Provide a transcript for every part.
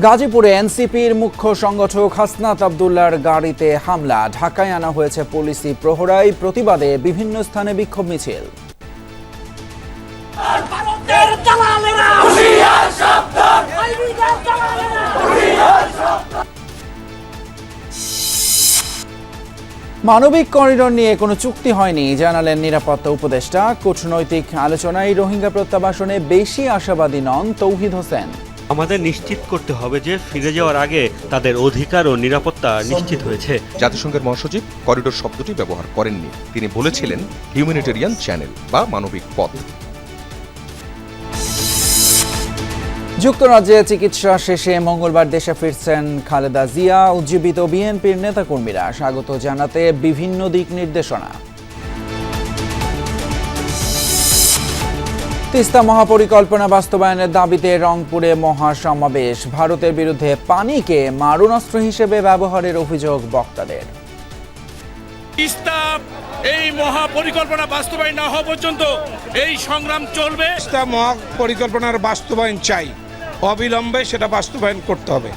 গাজীপুরে এনসিপির মুখ্য সংগঠক হাসনাত আবদুল্লার গাড়িতে হামলা। ঢাকায় আনা হয়েছে পুলিশি প্রহরায় প্রতিবাদে বিভিন্ন স্থানে বিক্ষোভ মিছিল। মানবিক করিডোর নিয়ে কোনো চুক্তি হয়নি জানালেন নিরাপত্তা উপদেষ্টা। কূটনৈতিক আলোচনায় রোহিঙ্গা প্রত্যাবাসনে বেশি আশাবাদী নন তৌহিদ হোসেন। আমাদের নিশ্চিত করতে হবে যে ফিরে যাওয়ার আগে তাদের অধিকার ও নিরাপত্তা নিশ্চিত হয়েছে। জাতিসংঘের মহাসচিব করিডোর শব্দটি ব্যবহার করেননি। তিনি বলেছিলেন হিউম্যানিটেরিয়ান চ্যানেল বা মানবিক পথ যুক্তরাজ্যে চিকিৎসা শেষে মঙ্গলবার দেশে ফিরছেন খালেদা জিয়া। উজ্জীবিত বিএনপির নেতাকর্মীরা স্বাগত জানাতে বিভিন্ন দিক নির্দেশনা। তিস্তা মহাপরিকল্পনা বাস্তবায়নের দাবিতে রংপুরে মহাসমাবেশ। ভারতের বিরুদ্ধে পানিকে মারণাস্ত্র হিসেবে ব্যবহারের অভিযোগ বক্তাদের। তিস্তা এই মহাপরিকল্পনা বাস্তবায়ন না হওয়া পর্যন্ত এই সংগ্রাম চলবে। তিস্তা মহা পরিকল্পনার বাস্তবায়ন চাই। অবিলম্বে সেটা বাস্তবায়ন করতে হবে।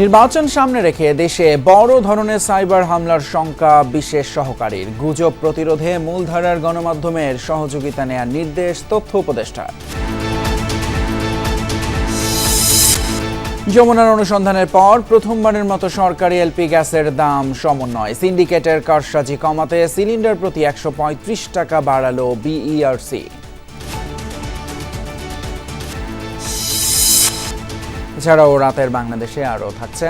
নির্বাচন সামনে রেখে দেশে বড় ধরনের সাইবার হামলার শঙ্কা বিশেষ সহকারীর। গুজব প্রতিরোধে মূলধারার গণমাধ্যমের সহযোগিতা নেয়ার নির্দেশ তথ্য উপদেষ্টা যমুনার অনুসন্ধানের পর প্রথমবারের মতো সরকারি এলপি গ্যাসের দাম সমন্বয়। সিন্ডিকেটের কারসাজি কমাতে সিলিন্ডার প্রতি একশো পঁয়ত্রিশ টাকা বাড়ালো বিইআরসি। এছাড়াও রাতের বাংলাদেশে আরও থাকছে।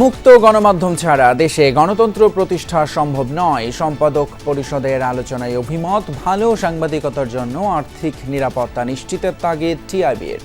মুক্ত গণমাধ্যম ছাড়া দেশে গণতন্ত্র প্রতিষ্ঠা সম্ভব নয়। সম্পাদক পরিষদের আলোচনায় অভিমত, ভালো সাংবাদিকতার জন্য আর্থিক নিরাপত্তা নিশ্চিতের তাগিদ টিআইবির।